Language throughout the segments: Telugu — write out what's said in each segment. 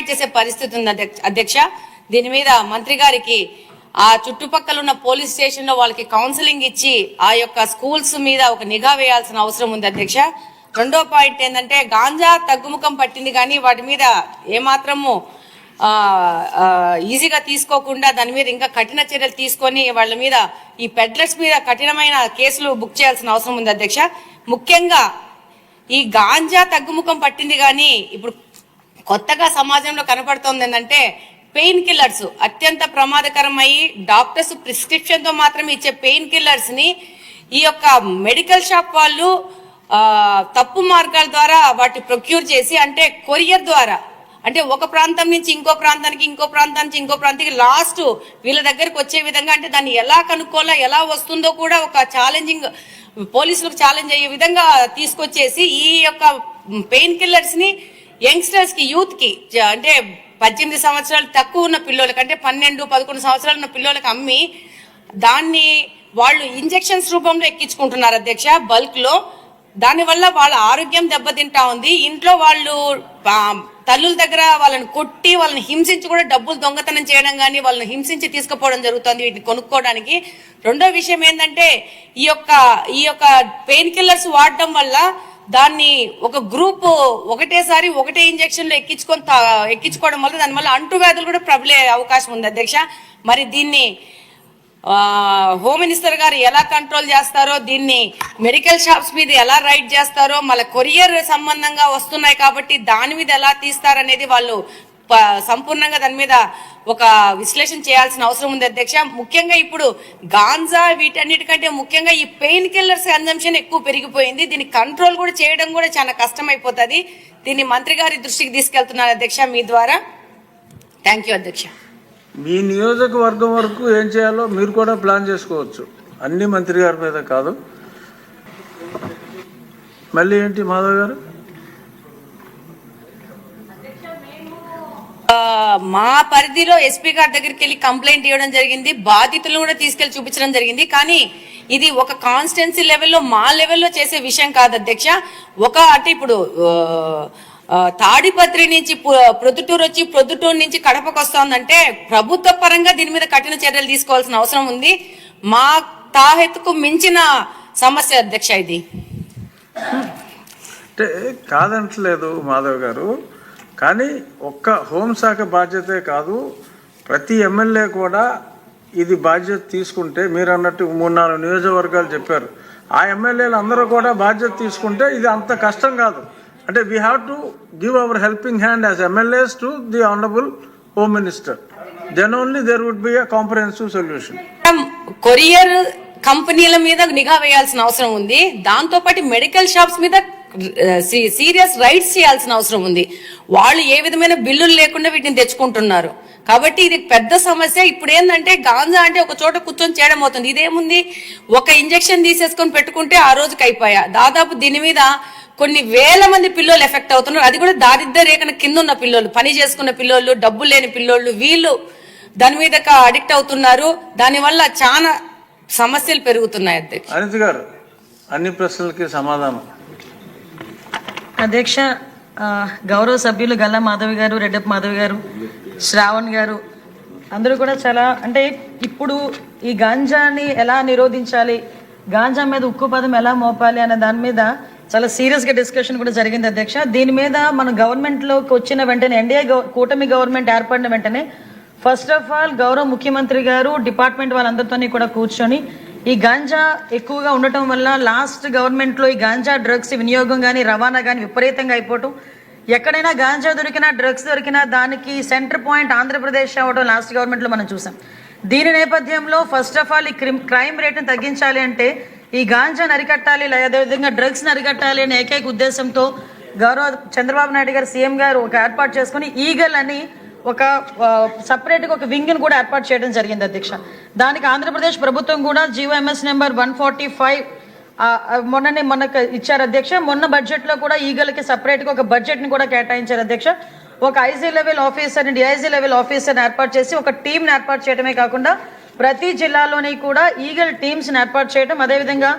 డిసైడ్ చేసే పరిస్థితి ఉంది అధ్యక్ష- దీని మీద మంత్రి గారికి ఆ చుట్టుపక్కల ఉన్న పోలీస్ స్టేషన్లో వాళ్ళకి కౌన్సిలింగ్ ఇచ్చి ఆ యొక్క స్కూల్స్ మీద ఒక నిఘా వేయాల్సిన అవసరం ఉంది అధ్యక్ష. రెండో పాయింట్ ఏంటంటే గాంజా తగ్గుముఖం పట్టింది కానీ వాటి మీద ఏమాత్రము ఈజీగా తీసుకోకుండా దాని మీద ఇంకా కఠిన చర్యలు తీసుకొని వాళ్ళ మీద ఈ పెడ్లర్స్ మీద కఠినమైన కేసులు బుక్ చేయాల్సిన అవసరం ఉంది అధ్యక్ష. ముఖ్యంగా ఈ గాంజా తగ్గుముఖం పట్టింది కానీ ఇప్పుడు కొత్తగా సమాజంలో కనపడుతోంది ఏంటంటే పెయిన్ కిల్లర్స్. అత్యంత ప్రమాదకరమయ్యి డాక్టర్స్ ప్రిస్క్రిప్షన్తో మాత్రమే ఇచ్చే పెయిన్ కిల్లర్స్ని ఈ యొక్క మెడికల్ షాప్ వాళ్ళు తప్పు మార్గాల ద్వారా వాటి ప్రొక్యూర్ చేసి అంటే కొరియర్ ద్వారా అంటే ఒక ప్రాంతం నుంచి ఇంకో ప్రాంతానికి ఇంకో ప్రాంతం నుంచి ఇంకో ప్రాంతానికి లాస్ట్ వీళ్ళ దగ్గరికి వచ్చే విధంగా అంటే దాన్ని ఎలా కనుక్కోవాలా ఎలా వస్తుందో కూడా ఒక ఛాలెంజింగ్ పోలీసులకు ఛాలెంజ్ అయ్యే విధంగా తీసుకొచ్చేసి ఈ యొక్క పెయిన్ కిల్లర్స్ని యంగ్స్టర్స్కి యూత్కి అంటే పద్దెనిమిది సంవత్సరాలు తక్కువ ఉన్న పిల్లలకి అంటే పన్నెండు పదకొండు సంవత్సరాలు ఉన్న పిల్లలకి అమ్మి దాన్ని వాళ్ళు ఇంజెక్షన్స్ రూపంలో ఎక్కించుకుంటున్నారు అధ్యక్ష బల్క్లో. దానివల్ల వాళ్ళ ఆరోగ్యం దెబ్బతింటా ఉంది. ఇంట్లో వాళ్ళు తల్లుల దగ్గర వాళ్ళని కొట్టి వాళ్ళని హింసించి కూడా డబ్బులు దొంగతనం చేయడం కానీ వాళ్ళని హింసించి తీసుకుపోవడం జరుగుతుంది వీటిని కొనుక్కోవడానికి. రెండో విషయం ఏంటంటే ఈ యొక్క ఈ యొక్క పెయిన్ కిల్లర్స్ వాడడం వల్ల దాన్ని ఒక గ్రూప్ ఒకటేసారి ఒకటే ఇంజక్షన్లు ఎక్కించుకొని తా- ఎక్కించుకోవడం వల్ల దానివల్ల అంటువ్యాధులు కూడా ప్రబలే అవకాశం ఉంది అధ్యక్ష. మరి దీన్ని హోమ్ మినిస్టర్ గారు ఎలా కంట్రోల్ చేస్తారో దీన్ని మెడికల్ షాప్స్ మీద ఎలా రైడ్ చేస్తారో మళ్ళీ కొరియర్ సంబంధంగా వస్తున్నాయి కాబట్టి దాని మీద ఎలా తీస్తారనేది వాళ్ళు సంపూర్ణంగా దాని మీద ఒక విశ్లేషణ చేయాల్సిన అవసరం ఉంది అధ్యక్ష. ముఖ్యంగా ఇప్పుడు గాంజా వీటన్నిటికంటే ముఖ్యంగా ఈ పెయిన్ కిల్లర్స్ కన్జంప్షన్ ఎక్కువ పెరిగిపోయింది. దీన్ని కంట్రోల్ కూడా చేయడం కూడా చాలా కష్టం అయిపోతుంది దీన్ని మంత్రి గారి దృష్టికి తీసుకెళ్తున్నారు అధ్యక్ష మీ ద్వారా. థ్యాంక్ యూ అధ్యక్ష. మీ నియోజకవర్గం వరకు ఏం చేయాలో మీరు కూడా ప్లాన్ చేసుకోవచ్చు. అన్ని మంత్రి గారి మీద కాదు. మళ్ళీ ఏంటి మాధవ్ గారు? మా పరిధిలో ఎస్పీ గారి దగ్గరికి వెళ్ళి కంప్లైంట్ ఇవ్వడం జరిగింది. బాధితులను కూడా తీసుకెళ్ళి చూపించడం జరిగింది. కానీ ఇది ఒక కాన్స్టెన్సీ లెవెల్లో మా లెవెల్లో చేసే విషయం కాదు అధ్యక్ష. ఒక అంటే ఇప్పుడు తాడిపత్రి నుంచి ప్రొద్దుటూరు వచ్చి ప్రొద్దుటూరు నుంచి కడపకు వస్తోందంటే ప్రభుత్వ పరంగా దీని మీద కఠిన చర్యలు తీసుకోవాల్సిన అవసరం ఉంది. మా తాహెత్తుకు మించిన సమస్య అధ్యక్ష ఇది. కాదంటలేదు మాధవ్ గారు. కానీ ఒక్క హోంశాఖ బాధ్యతే కాదు ప్రతి ఎమ్మెల్యే కూడా ఇది బాధ్యత తీసుకుంటే మీరు అన్నట్టు మూడు నాలుగు నియోజకవర్గాలు చెప్పారు ఆ ఎమ్మెల్యేలు అందరూ కూడా బాధ్యత తీసుకుంటే ఇది అంత కష్టం కాదు. అంటే we have to give our helping hand as MLAs to the honourable home minister then only there would be a comprehensive solution courier కంపెనీల మీద నిఘా వేయాల్సిన అవసరం ఉంది. దాంతో పాటు మెడికల్ షాప్స్ మీద సీరియస్ రైట్స్ చేయాల్సిన అవసరం ఉంది. వాళ్ళు ఏ విధమైన బిల్లులు లేకుండా వీటిని తెచ్చుకుంటున్నారు. కాబట్టి ఇది పెద్ద సమస్య. ఇప్పుడు ఏంటంటే గాంజా అంటే ఒక చోట కూర్చొని చేయడం అవుతుంది. ఇదేముంది? ఒక ఇంజెక్షన్ తీసేసుకొని పెట్టుకుంటే ఆ రోజుకి అయిపోయా. దాదాపు దీని మీద కొన్ని వేల మంది పిల్లలు ఎఫెక్ట్ అవుతున్నారు. అది కూడా దారిద్ర రేఖన కింద ఉన్న పిల్లలు పని చేసుకున్న పిల్లోళ్ళు డబ్బు లేని పిల్లోళ్ళు వీళ్ళు దాని మీద అడిక్ట్ అవుతున్నారు. దానివల్ల చాలా సమస్యలు పెరుగుతున్నాయి అధ్యక్ష. అనిత్ గారు అన్ని ప్రశ్నలకి సమాధానం. అధ్యక్ష గౌరవ సభ్యులు గల్లా మాధవి గారు రెడ్డప్ప మాధవి గారు శ్రావణ్ గారు అందరూ కూడా చాలా అంటే ఇప్పుడు ఈ గాంజాని ఎలా నిరోధించాలి గాంజా మీద ఉక్కు పదం ఎలా మోపాలి అనే దాని మీద చాలా సీరియస్గా డిస్కషన్ కూడా జరిగింది అధ్యక్ష. దీని మీద మన గవర్నమెంట్లోకి వచ్చిన వెంటనే ఎన్డీఏ కూటమి గవర్నమెంట్ ఏర్పడిన వెంటనే ఫస్ట్ ఆఫ్ ఆల్ గౌరవ ముఖ్యమంత్రి గారు డిపార్ట్మెంట్ వాళ్ళందరితోని కూడా కూర్చొని ఈ గాంజా ఎక్కువగా ఉండటం వల్ల లాస్ట్ గవర్నమెంట్లో ఈ గాంజా డ్రగ్స్ వినియోగం కానీ రవాణా కానీ విపరీతంగా అయిపోవటం. ఎక్కడైనా గాంజా దొరికినా డ్రగ్స్ దొరికినా దానికి సెంటర్ పాయింట్ ఆంధ్రప్రదేశ్ అవ్వడం లాస్ట్ గవర్నమెంట్లో మనం చూసాం. దీని నేపథ్యంలో ఫస్ట్ ఆఫ్ ఆల్ ఈ క్రిమ్ క్రైమ్ రేట్ని తగ్గించాలి అంటే ఈ గాంజాను అరికట్టాలి లేదా అదేవిధంగా డ్రగ్స్ని అరికట్టాలి అనే ఏకైక ఉద్దేశంతో గౌరవ చంద్రబాబు నాయుడు గారు సీఎం గారు ఒక ఏర్పాటు చేసుకుని ఈగల్ అని ఒక సపరేట్గా ఒక వింగ్ని కూడా ఏర్పాటు చేయడం జరిగింది అధ్యక్ష. దానికి ఆంధ్రప్రదేశ్ ప్రభుత్వం కూడా GO MS number one forty five మొన్ననే మొన్నకు ఇచ్చారు అధ్యక్ష. మొన్న బడ్జెట్లో కూడా ఈగలకి సపరేట్గా ఒక బడ్జెట్ని కూడా కేటాయించారు అధ్యక్ష. ఒక IG level officer DIG level ఆఫీసర్ని ఏర్పాటు చేసి ఒక టీంని ఏర్పాటు చేయడమే కాకుండా ప్రతి జిల్లాలోని కూడా ఈగల్ టీమ్స్ని ఏర్పాటు చేయడం అదేవిధంగా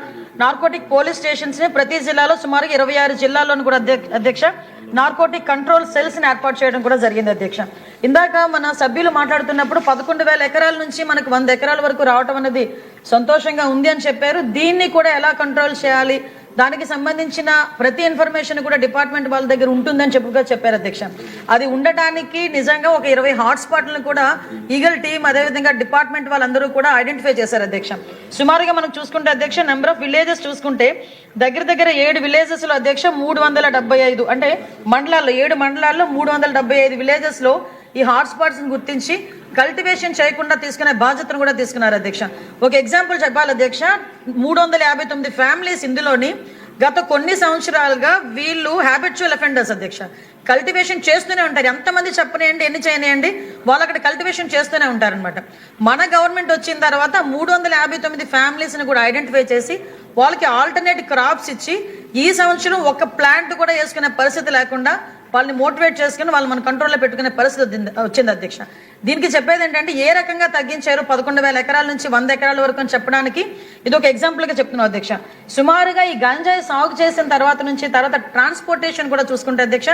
నార్కోటిక్ పోలీస్ స్టేషన్స్ని ప్రతి జిల్లాలో సుమారు ఇరవై ఆరు జిల్లాల్లోనూ కూడా అధ్యక్ష నార్కోటిక్ కంట్రోల్ సెల్స్ని ఏర్పాటు చేయడం కూడా జరిగింది అధ్యక్ష. ఇందాక మన సభ్యులు మాట్లాడుతున్నప్పుడు పదకొండు వేల ఎకరాల నుంచి మనకు వంద ఎకరాల వరకు రావటం అనేది సంతోషంగా ఉంది అని చెప్పారు. దీన్ని కూడా ఎలా కంట్రోల్ చేయాలి? దానికి సంబంధించిన ప్రతి ఇన్ఫర్మేషన్ కూడా డిపార్ట్మెంట్ వాళ్ళ దగ్గర ఉంటుందని చెప్పుగా చెప్పారు అధ్యక్ష. అది ఉండటానికి నిజంగా ఒక ఇరవై హాట్స్పాట్లను కూడా ఈగల్ టీం అదేవిధంగా డిపార్ట్మెంట్ వాళ్ళందరూ కూడా ఐడెంటిఫై చేశారు అధ్యక్ష. సుమారుగా మనం చూసుకుంటే అధ్యక్ష నెంబర్ ఆఫ్ విలేజెస్ చూసుకుంటే దగ్గర దగ్గర ఏడు విలేజెస్లో అధ్యక్ష మూడు వందల డెబ్బై ఐదు. అంటే మండలాల్లో ఏడు మండలాల్లో మూడు వందల డెబ్బై ఐదు విలేజెస్లో ఈ హాట్స్పాట్స్ గుర్తించి కల్టివేషన్ చేయకుండా తీసుకునే బాధ్యతను కూడా తీసుకున్నారు అధ్యక్ష. ఒక ఎగ్జాంపుల్ చెప్పాలి అధ్యక్ష. మూడు వందల యాభై తొమ్మిది ఫ్యామిలీస్ ఇందులోని గత కొన్ని సంవత్సరాలుగా వీళ్ళు హ్యాబిచువల్ అఫెండర్స్ అధ్యక్ష. కల్టివేషన్ చేస్తూనే ఉంటారు. ఎంతమంది చెప్పనేయండి ఎన్ని చేయనియండి వాళ్ళు అక్కడ కల్టివేషన్ చేస్తూనే ఉంటారనమాట మన గవర్నమెంట్ వచ్చిన తర్వాత మూడు వందల యాభై తొమ్మిది ఫ్యామిలీస్ని కూడా ఐడెంటిఫై చేసి వాళ్ళకి ఆల్టర్నేట్ క్రాప్స్ ఇచ్చి ఈ సంవత్సరం ఒక ప్లాంట్ కూడా వేసుకునే పరిస్థితి లేకుండా వాళ్ళని మోటివేట్ చేసుకుని వాళ్ళు మన కంట్రోల్లో పెట్టుకునే పరిస్థితి వచ్చింది- అధ్యక్ష. దీనికి చెప్పేది ఏంటంటే ఏ రకంగా తగ్గించారు? పదకొండు వేల ఎకరాల నుంచి వంద ఎకరాల వరకు అని చెప్పడానికి ఇది ఒక ఎగ్జాంపుల్గా చెప్తున్నాం అధ్యక్ష. సుమారుగా ఈ గంజాయి సాగు చేసిన తర్వాత నుంచి తర్వాత ట్రాన్స్పోర్టేషన్ కూడా చూసుకుంటే అధ్యక్ష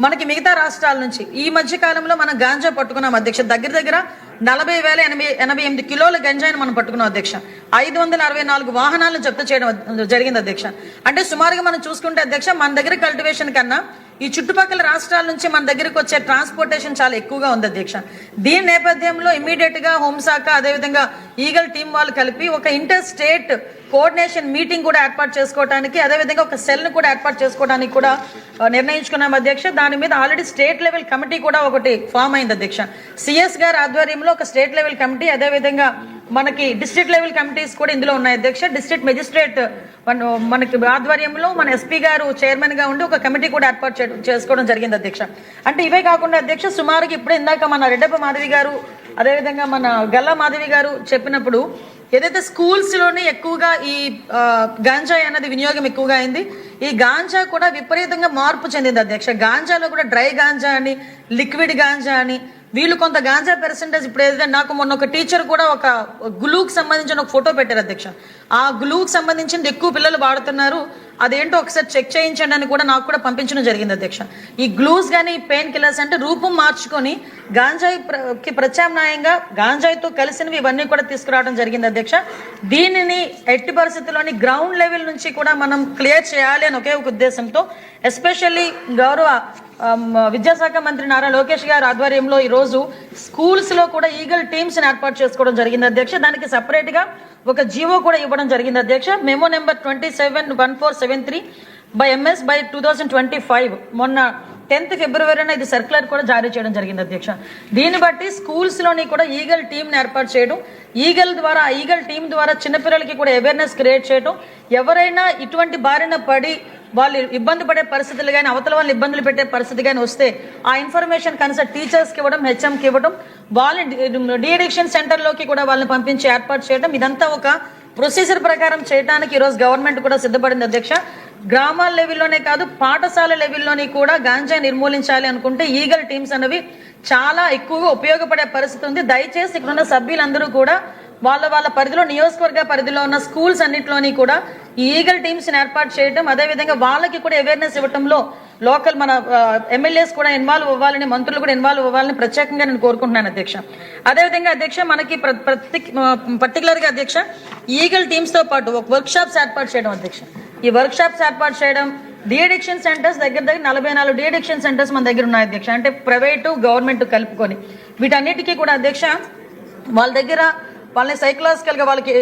మనకి మిగతా రాష్ట్రాల నుంచి ఈ మధ్య కాలంలో మనం గాంజా పట్టుకున్నాం అధ్యక్ష. దగ్గర దగ్గర నలభై వేల ఎనభై ఎనభై ఎనిమిది కిలోల గంజాయిని మనం పట్టుకున్నాం అధ్యక్ష. ఐదు వందల అరవై నాలుగు వాహనాలను జప్తు చేయడం జరిగింది అధ్యక్ష. అంటే సుమారుగా మనం చూసుకుంటే అధ్యక్ష మన దగ్గర కల్టివేషన్ కన్నా ఈ చుట్టుపక్కల రాష్ట్రాల నుంచి మన దగ్గరికి వచ్చే ట్రాన్స్పోర్టేషన్ చాలా ఎక్కువగా ఉంది అధ్యక్ష. దీని నేపథ్యంలో ఇమీడియట్గా హోంశాఖ అదేవిధంగా ఈగల్ టీం వాళ్ళు కలిపి ఒక ఇంటర్ స్టేట్ కోఆర్డినేషన్ మీటింగ్ కూడా ఏర్పాటు చేసుకోవడానికి అదేవిధంగా ఒక సెల్ను కూడా ఏర్పాటు చేసుకోవడానికి కూడా నిర్ణయించుకున్నాం అధ్యక్ష. దాని మీద ఆల్రెడీ స్టేట్ లెవెల్ కమిటీ కూడా ఒకటి ఫామ్ అయింది అధ్యక్ష. సిఎస్ గారి ఆధ్వర్యంలో ఒక స్టేట్ లెవెల్ కమిటీ అదేవిధంగా మనకి డిస్ట్రిక్ట్ లెవెల్ కమిటీస్ కూడా ఇందులో ఉన్నాయి అధ్యక్ష. డిస్ట్రిక్ట్ మెజిస్ట్రేట్ మన- మనకి ఆధ్వర్యంలో మన ఎస్పీ గారు చైర్మన్గా ఉండి ఒక కమిటీ కూడా ఏర్పాటు చే- చేసుకోవడం జరిగింది అధ్యక్ష. అంటే ఇవే కాకుండా అధ్యక్ష సుమారుగా ఇప్పుడు ఇందాక మన రెడ్డప్ప మాధవి గారు అదేవిధంగా మన గల్లా మాధవి గారు చెప్పినప్పుడు ఏదైతే స్కూల్స్లోనే ఎక్కువగా ఈ గాంజా అన్నది వినియోగం ఎక్కువగా అయింది ఈ గాంజా కూడా విపరీతంగా మార్పు చెందింది అధ్యక్ష. గాంజాలో కూడా డ్రై గాంజా అని లిక్విడ్ గాంజా అని వీళ్ళు కొంత గాంజా పర్సెంటేజ్ ఇప్పుడు ఏదైతే నాకు మొన్న ఒక టీచర్ కూడా ఒక గ్లూకి సంబంధించిన ఒక ఫోటో పెట్టారు అధ్యక్ష. ఆ గ్లూకి సంబంధించింది ఎక్కువ పిల్లలు వాడుతున్నారు. అదేంటో ఒకసారి చెక్ చేయించండి అని కూడా నాకు కూడా పంపించడం జరిగింది అధ్యక్ష. ఈ గ్లూస్ కానీ పెయిన్ కిల్లర్స్ అంటే రూపం మార్చుకొని గాంజాయి కి ప్రత్యామ్నాయంగా గాంజాయితో కలిసినవి ఇవన్నీ కూడా తీసుకురావడం జరిగింది అధ్యక్ష. దీనిని ఎట్టి పరిస్థితుల్లోని గ్రౌండ్ లెవెల్ నుంచి కూడా మనం క్లియర్ చేయాలి అని ఒకే ఒక ఉద్దేశంతో ఎస్పెషల్లీ గౌరవ విద్యాశాఖ మంత్రి నారా లోకేష్ గారి ఆధ్వర్యంలో ఈ రోజు స్కూల్స్లో కూడా ఈగల్ టీమ్స్ ఏర్పాటు చేసుకోవడం జరిగింది అధ్యక్ష. దానికి సపరేట్గా ఒక జీవో కూడా ఇవ్వడం జరిగింది అధ్యక్ష. Memo number twenty seven one four seven three by MS by two thousand twenty five. మొన్న టెన్త్ ఫిబ్రవరిన ఇది సర్క్యులర్ కూడా జారీ చేయడం జరిగింది అధ్యక్ష. దీన్ని బట్టి స్కూల్స్లోని కూడా ఈగల్ టీమ్ ఏర్పాటు చేయడం ఈగల్ ద్వారా ఈగల్ టీం ద్వారా చిన్నపిల్లలకి కూడా అవేర్నెస్ క్రియేట్ చేయడం ఎవరైనా ఇటువంటి బారిన పడి వాళ్ళు ఇబ్బంది పడే పరిస్థితులు కానీ అవతల వాళ్ళు ఇబ్బందులు పెట్టే పరిస్థితి కానీ వస్తే ఆ ఇన్ఫర్మేషన్ కనీసం టీచర్స్కి ఇవ్వడం హెచ్ఎంకి ఇవ్వడం వాళ్ళని డిఎడిక్షన్ సెంటర్లోకి కూడా వాళ్ళని పంపించి ఏర్పాటు చేయడం ఇదంతా ఒక ప్రొసీజర్ ప్రకారం చేయడానికి ఈరోజు గవర్నమెంట్ కూడా సిద్ధపడింది అధ్యక్ష. గ్రామాల లెవెల్లోనే కాదు పాఠశాల లెవెల్లోని కూడా గాంజా నిర్మూలించాలి అనుకుంటే ఈగల్ టీమ్స్ అనేవి చాలా ఎక్కువగా ఉపయోగపడే పరిస్థితి ఉంది. దయచేసి ఇక్కడ ఉన్న సభ్యులందరూ కూడా వాళ్ళ వాళ్ళ పరిధిలో నియోజకవర్గ పరిధిలో ఉన్న స్కూల్స్ అన్నింటిలోని కూడా ఈ ఈగల్ టీమ్స్ ఏర్పాటు చేయడం అదేవిధంగా వాళ్ళకి కూడా అవేర్నెస్ ఇవ్వడంలో లోకల్ మన ఎమ్మెల్యేస్ కూడా ఇన్వాల్వ్ అవ్వాలని మంత్రులు కూడా ఇన్వాల్వ్ అవ్వాలని ప్రత్యేకంగా నేను కోరుకుంటున్నాను అధ్యక్ష. అదేవిధంగా అధ్యక్ష మనకి ప్రతి పర్టికులర్గా అధ్యక్ష ఈగల్ టీమ్స్తో పాటు ఒక వర్క్ షాప్స్ ఏర్పాటు చేయడం అధ్యక్ష. ఈ వర్క్ షాప్స్ ఏర్పాటు చేయడం డిఎడిక్షన్ సెంటర్స్ దగ్గర దగ్గర నలభై నాలుగు డిఎడిక్షన్ సెంటర్స్ మన దగ్గర ఉన్నాయి అధ్యక్ష. అంటే ప్రైవేటు గవర్నమెంట్ కలుపుకొని. వీటన్నిటికీ కూడా అధ్యక్ష వాళ్ళ దగ్గర వాళ్ళని సైకలాజికల్గా వాళ్ళకి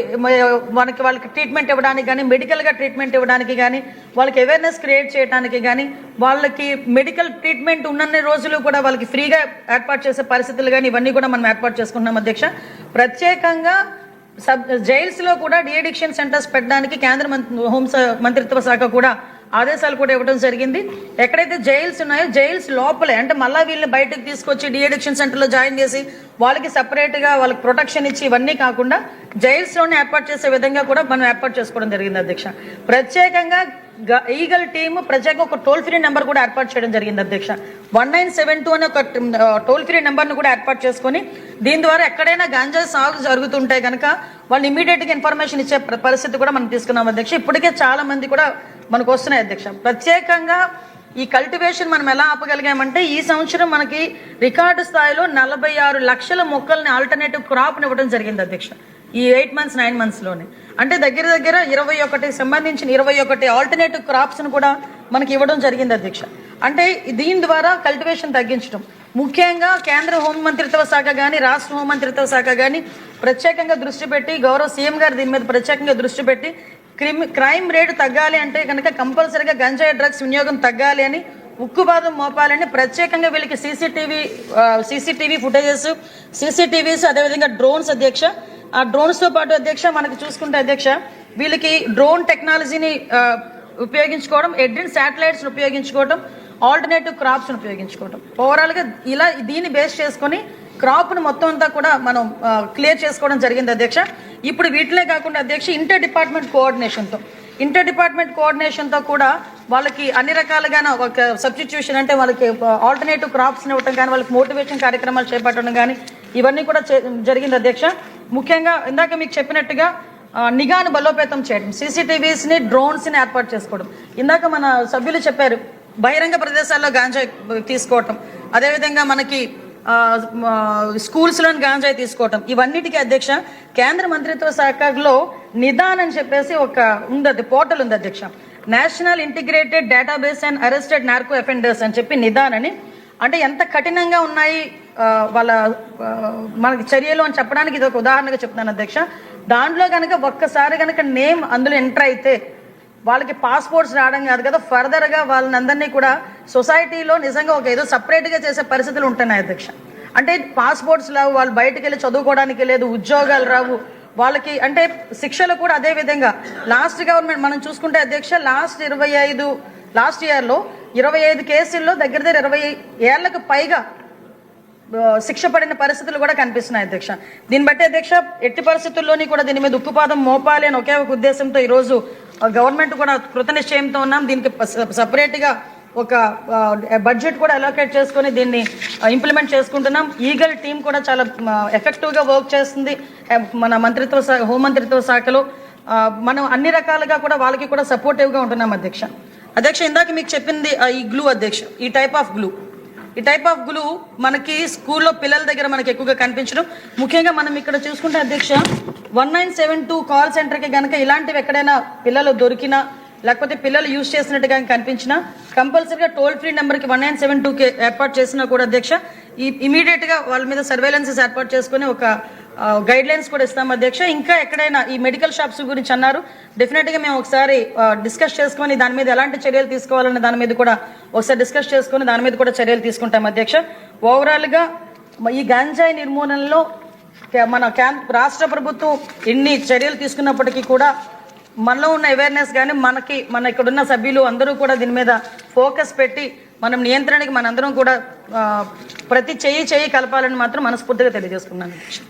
మనకి వాళ్ళకి ట్రీట్మెంట్ ఇవ్వడానికి కానీ మెడికల్గా ట్రీట్మెంట్ ఇవ్వడానికి కానీ వాళ్ళకి అవేర్నెస్ క్రియేట్ చేయడానికి కానీ వాళ్ళకి మెడికల్ ట్రీట్మెంట్ ఉన్నన్ని రోజులు కూడా వాళ్ళకి ఫ్రీగా ఏర్పాటు చేసే పరిస్థితులు కానీ ఇవన్నీ కూడా మనం ఏర్పాటు చేసుకుంటున్నాం అధ్యక్ష. ప్రత్యేకంగా సబ్ జైల్స్లో కూడా డిఎడిక్షన్ సెంటర్స్ పెట్టడానికి కేంద్ర మంత్రి హోం మంత్రిత్వ శాఖ కూడా ఆదేశాలు కూడా ఇవ్వడం జరిగింది. ఎక్కడైతే జైల్స్ ఉన్నాయో జైల్స్ లోపలే అంటే మళ్ళీ వీళ్ళని బయటకు తీసుకొచ్చి డిఎడిక్షన్ సెంటర్లో జాయిన్ చేసి వాళ్ళకి సెపరేట్గా వాళ్ళకి ప్రొటెక్షన్ ఇచ్చి ఇవన్నీ కాకుండా జైల్స్లోనే ఏర్పాటు చేసే విధంగా కూడా మనం ఏర్పాటు చేసుకోవడం జరిగింది అధ్యక్ష. ప్రత్యేకంగా ఈగల్ టీమ్ ప్రజలకు ఒక టోల్ ఫ్రీ నెంబర్ కూడా ఏర్పాటు చేయడం జరిగింది అధ్యక్ష. వన్ నైన్ సెవెన్ టూ అనే ఒక టోల్ ఫ్రీ నెంబర్ను కూడా ఏర్పాటు చేసుకొని దీని ద్వారా ఎక్కడైనా గాంజా సాగు జరుగుతుంటే కనుక వాళ్ళు ఇమీడియట్గా ఇన్ఫర్మేషన్ ఇచ్చే పరిస్థితి కూడా మనం తీసుకున్నాం అధ్యక్ష. ఇప్పటికే చాలా మంది కూడా మనకు వస్తున్నాయి అధ్యక్ష. ప్రత్యేకంగా ఈ కల్టివేషన్ మనం ఎలా ఆపగలిగామంటే ఈ సంవత్సరం మనకి రికార్డు స్థాయిలో నలభై ఆరు లక్షల మొక్కల్ని ఆల్టర్నేటివ్ క్రాప్ని ఇవ్వడం జరిగింది అధ్యక్ష. ఈ ఎయిట్ మంత్స్ నైన్ మంత్స్లోనే. అంటే దగ్గర దగ్గర ఇరవై ఒకటి సంబంధించిన ఇరవై ఒకటి ఆల్టర్నేటివ్ క్రాప్స్ను కూడా మనకి ఇవ్వడం జరిగింది అధ్యక్ష. అంటే దీని ద్వారా కల్టివేషన్ తగ్గించడం. ముఖ్యంగా కేంద్ర హోంమంత్రిత్వ శాఖ కానీ రాష్ట్ర హోంమంత్రిత్వ శాఖ కానీ ప్రత్యేకంగా దృష్టి పెట్టి గౌరవ సీఎం గారు దీని మీద ప్రత్యేకంగా దృష్టి పెట్టి క్రిమ్ క్రైమ్ రేటు తగ్గాలి అంటే కనుక కంపల్సరీగా గంజాయి డ్రగ్స్ వినియోగం తగ్గాలి అని ఉక్కుబాదం మోపాలని ప్రత్యేకంగా వీళ్ళకి సీసీటీవీ సీసీటీవీ ఫుటేజెస్ సీసీటీవీస్ అదేవిధంగా డ్రోన్స్ అధ్యక్ష ఆ డ్రోన్స్తో పాటు అధ్యక్ష మనకి చూసుకుంటే అధ్యక్ష వీళ్ళకి డ్రోన్ టెక్నాలజీని ఉపయోగించుకోవడం ఎడ్రిన్ శాటిలైట్స్ని ఉపయోగించుకోవడం ఆల్టర్నేటివ్ క్రాప్స్ని ఉపయోగించుకోవడం. ఓవరాల్గా ఇలా దీన్ని బేస్ చేసుకొని క్రాప్ను మొత్తం అంతా కూడా మనం క్లియర్ చేసుకోవడం జరిగింది అధ్యక్ష. ఇప్పుడు వీటిలే కాకుండా అధ్యక్ష ఇంటర్ డిపార్ట్మెంట్ కోఆర్డినేషన్తో ఇంటర్ డిపార్ట్మెంట్ కోఆర్డినేషన్తో కూడా వాళ్ళకి అన్ని రకాలుగా ఒక సబ్స్టిట్యూషన్ అంటే వాళ్ళకి ఆల్టర్నేటివ్ క్రాప్స్ని ఇవ్వటం కానీ వాళ్ళకి మోటివేషన్ కార్యక్రమాలు చేపట్టడం కానీ ఇవన్నీ కూడా జరిగింది అధ్యక్ష. ముఖ్యంగా ఇందాక మీకు చెప్పినట్టుగా నిఘాను బలోపేతం చేయడం సీసీటీవీస్ని డ్రోన్స్ని ఏర్పాటు చేసుకోవడం. ఇందాక మన సభ్యులు చెప్పారు బహిరంగ ప్రదేశాల్లో గాంజాయి తీసుకోవటం. అదేవిధంగా మనకి స్కూల్స్లో స్కూల్స్లోని గాంజాయి తీసుకోవటం. ఇవన్నిటికీ అధ్యక్ష కేంద్ర మంత్రిత్వ శాఖలో నిదాన్ అని చెప్పేసి ఒక ఉంది అది పోర్టల్ ఉంది అధ్యక్ష. National integrated database and arrested narco offenders అని చెప్పి నిదాన్ అని అంటే ఎంత కఠినంగా ఉన్నాయి వాళ్ళ మనకి చర్యలు అని చెప్పడానికి ఇది ఒక ఉదాహరణగా చెప్తున్నాను అధ్యక్ష. దాంట్లో కనుక ఒక్కసారి కనుక నేమ్ అందులో ఎంటర్ అయితే వాళ్ళకి పాస్పోర్ట్స్ రావడం కాదు కదా ఫర్దర్గా వాళ్ళని అందరినీ కూడా సొసైటీలో నిజంగా ఒక ఏదో సపరేట్గా చేసే పరిస్థితులు ఉంటున్నాయి అధ్యక్ష. అంటే పాస్పోర్ట్స్ రావు వాళ్ళు బయటకు వెళ్ళి చదువుకోవడానికి లేదు ఉద్యోగాలు రావు వాళ్ళకి అంటే శిక్షలు కూడా అదే విధంగా. లాస్ట్ గవర్నమెంట్ మనం చూసుకుంటే అధ్యక్ష లాస్ట్ ఇరవై ఐదు లాస్ట్ ఇయర్లో ఇరవై ఐదు కేసుల్లో దగ్గర దగ్గర ఇరవై ఏళ్ళకు పైగా శిక్ష పడిన పరిస్థితులు కూడా కనిపిస్తున్నాయి అధ్యక్ష. దీన్ని బట్టి అధ్యక్ష ఎట్టి పరిస్థితుల్లోని కూడా దీని మీద ఉక్కుపాదం మోపాలి అని ఒకే ఒక ఉద్దేశంతో ఈరోజు గవర్నమెంట్ కూడా కృత నిశ్చయంతో ఉన్నాం. దీనికి సపరేట్గా ఒక బడ్జెట్ కూడా అలోకేట్ చేసుకొని దీన్ని ఇంప్లిమెంట్ చేసుకుంటున్నాం. ఈగల్ టీం కూడా చాలా ఎఫెక్టివ్గా వర్క్ చేస్తుంది. మన మంత్రిత్వ శాఖ హోంమంత్రిత్వ శాఖలో. మనం అన్ని రకాలుగా కూడా వాళ్ళకి కూడా సపోర్టివ్గా ఉంటున్నాం అధ్యక్ష. అధ్యక్ష ఇందాక మీకు చెప్పింది ఈ గ్లూ అధ్యక్ష ఈ టైప్ ఆఫ్ గ్లూ ఈ టైప్ ఆఫ్ గ్లూ మనకి స్కూల్లో పిల్లల దగ్గర మనకి ఎక్కువగా కనిపించడం. ముఖ్యంగా మనం ఇక్కడ చూసుకుంటే అధ్యక్ష one nine seven two call సెంటర్కి కనుక ఇలాంటివి ఎక్కడైనా పిల్లలు దొరికినా లేకపోతే పిల్లలు యూజ్ చేసినట్టుగా కనిపించినా కంపల్సరీగా టోల్ ఫ్రీ నెంబర్కి వన్ నైన్ సెవెన్ టూకి ఏర్పాటు చేసినా కూడా అధ్యక్ష ఈ ఇమీడియట్గా వాళ్ళ మీద సర్వేలెన్సెస్ ఏర్పాటు చేసుకుని ఒక గైడ్ లైన్స్ కూడా ఇస్తాం అధ్యక్ష. ఇంకా ఎక్కడైనా ఈ మెడికల్ షాప్స్ గురించి అన్నారు. డెఫినెట్గా మేము ఒకసారి డిస్కస్ చేసుకొని దాని మీద ఎలాంటి చర్యలు తీసుకోవాలనే దాని మీద కూడా ఒకసారి డిస్కస్ చేసుకొని దాని మీద కూడా చర్యలు తీసుకుంటాం అధ్యక్ష. ఓవరాల్గా ఈ గాంజాయి నిర్మూలనలో మన రాష్ట్ర ప్రభుత్వం ఎన్ని చర్యలు తీసుకున్నప్పటికీ కూడా మనలో ఉన్న అవేర్నెస్ కానీ మనకి మన ఇక్కడున్న సభ్యులు అందరూ కూడా దీని మీద ఫోకస్ పెట్టి మనం నియంత్రణకి మనందరం కూడా ప్రతి చెయ్యి చెయ్యి కలపాలని మాత్రం మనస్ఫూర్తిగా తెలియజేసుకున్నాను అధ్యక్ష.